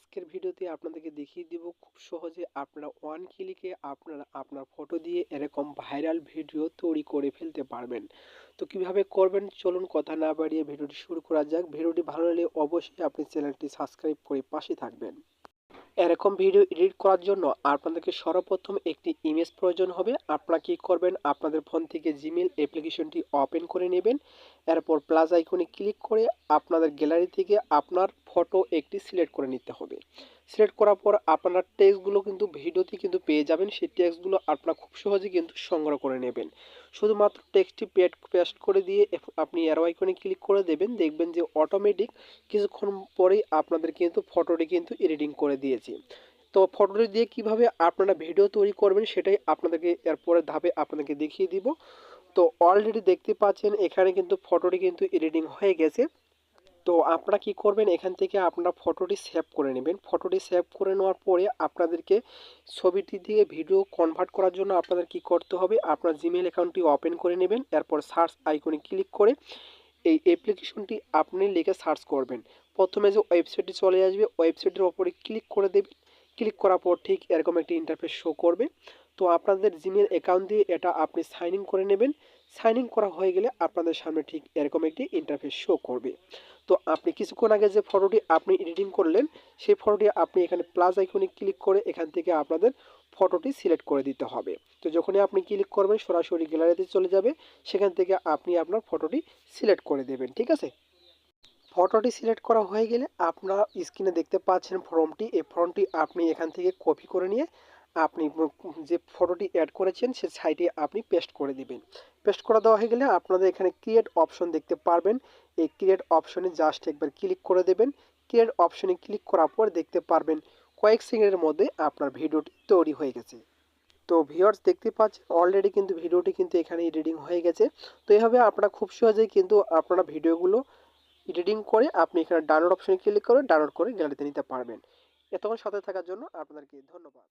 আজকের ভিডিওতে আপনাদেরকে দেখিয়ে দিব খুব সহজে আপনারা ওয়ান ক্লিকে আপনারা আপনার ফটো দিয়ে এরকম ভাইরাল ভিডিও তৈরি করে ফেলতে পারবেন। তো কীভাবে করবেন? চলুন কথা না বাড়িয়ে ভিডিওটি শুরু করা যাক। ভিডিওটি ভালো লাগলে অবশ্যই আপনি চ্যানেলটি সাবস্ক্রাইব করে পাশে থাকবেন। এরকম ভিডিও এডিট করার জন্য আপনাদেরকে সর্বপ্রথম একটি ইমেজ প্রয়োজন হবে। আপনারা কী করবেন? আপনাদের ফোন থেকে জিমেল অ্যাপ্লিকেশনটি ওপেন করে নেবেন। এরপর প্লাস আইকনে ক্লিক করে আপনাদের গ্যালারি থেকে আপনার ফটো একটি সিলেক্ট করে নিতে হবে। সিলেক্ট করার পর আপনারা টেক্সটগুলো কিন্তু ভিডিওতে কিন্তু পেয়ে যাবেন। সেই টেক্সটগুলো আপনারা খুব সহজে কিন্তু সংগ্রহ করে নেবেন। শুধুমাত্র টেক্সটটি পেট পেস্ট করে দিয়ে আপনি অ্যারো আইকনে ক্লিক করে দেবেন। দেখবেন যে অটোমেটিক কিছুক্ষণ পরেই আপনাদের কিন্তু ফটোটি কিন্তু এডিটিং করে দিয়েছি। তো ফটোটি দিয়ে কীভাবে আপনারা ভিডিও তৈরি করবেন সেটাই আপনাদেরকে এরপরে ধাপে আপনাদেরকে দেখিয়ে দিব। তো অলরেডি দেখতে পাচ্ছেন এখানে কিন্তু ফটোটি কিন্তু এডিটিং হয়ে গেছে। তো আপনারা কি করবেন? এখান থেকে আপনারা ফটোটি সেভ করে নেবেন। ফটোটি সেভ করে নেওয়ার পরে আপনাদেরকে ছবিটি দিয়ে ভিডিও কনভার্ট করার জন্য আপনাদের কি করতে হবে? আপনার জিমেল অ্যাকাউন্টটি ওপেন করে নেবেন। এরপর সার্চ আইকনে ক্লিক করে এই অ্যাপ্লিকেশনটি আপনি লিখে সার্চ করবেন। প্রথমে যে ওয়েবসাইটটি চলে আসবে, ওয়েবসাইটের ওপরে ক্লিক করে দেবেন ক্লিক করার পর ঠিক এরকম একটি ইন্টারফেস শো করবে। তো আপনাদের জিমেল অ্যাকাউন্ট দিয়ে এটা আপনি সাইন ইন করে নেবেন। সাইন ইন করা হয়ে গেলে আপনাদের সামনে ঠিক এরকম একটি ইন্টারফেস শো করবে। তো আপনি কিছুক্ষণ আগে যে ফটোটি আপনি এডিটিং করলেন, সেই ফটোটি আপনি এখানে প্লাস আইকনে ক্লিক করে এখান থেকে আপনাদের ফটোটি সিলেক্ট করে দিতে হবে। তো যখনই আপনি ক্লিক করবেন, সরাসরি গ্যালারিতে চলে যাবে। সেখান থেকে আপনি আপনার ফটোটি সিলেক্ট করে দেবেন, ঠিক আছে? ফটোটি সিলেক্ট করা হয়ে গেলে আপনার স্ক্রিনে দেখতে পাচ্ছেন ফর্মটি এই ফর্মটি আপনি এখান থেকে কপি করে নিয়ে আপনি যে ফটোটি অ্যাড করেছেন, সে সাইটে আপনি পেস্ট করে দিবেন। পেস্ট করা দেওয়া হয়ে গেলে আপনাদের এখানে ক্রিয়েট অপশন দেখতে পারবেন। এই ক্রিয়েট অপশনে জাস্ট একবার ক্লিক করে দেবেন। ক্রিয়েট অপশনে ক্লিক করার পর দেখতে পারবেন কয়েক সেকেন্ডের মধ্যে আপনার ভিডিওটি তৈরি হয়ে গেছে। তো ভিউয়ার্স দেখতে পাচ্ছেন অলরেডি কিন্তু ভিডিওটি কিন্তু এখানে এডিটিং হয়ে গেছে। তো এইভাবে আপনারা খুব সহজেই কিন্তু আপনারা ভিডিওগুলো এডিটিং করে আপনি এখানে ডাউনলোড অপশনে ক্লিক করে ডাউনলোড করে গ্যালারিতে নিতে পারবেন। এতক্ষণ সাথে থাকার জন্য আপনাদেরকে ধন্যবাদ।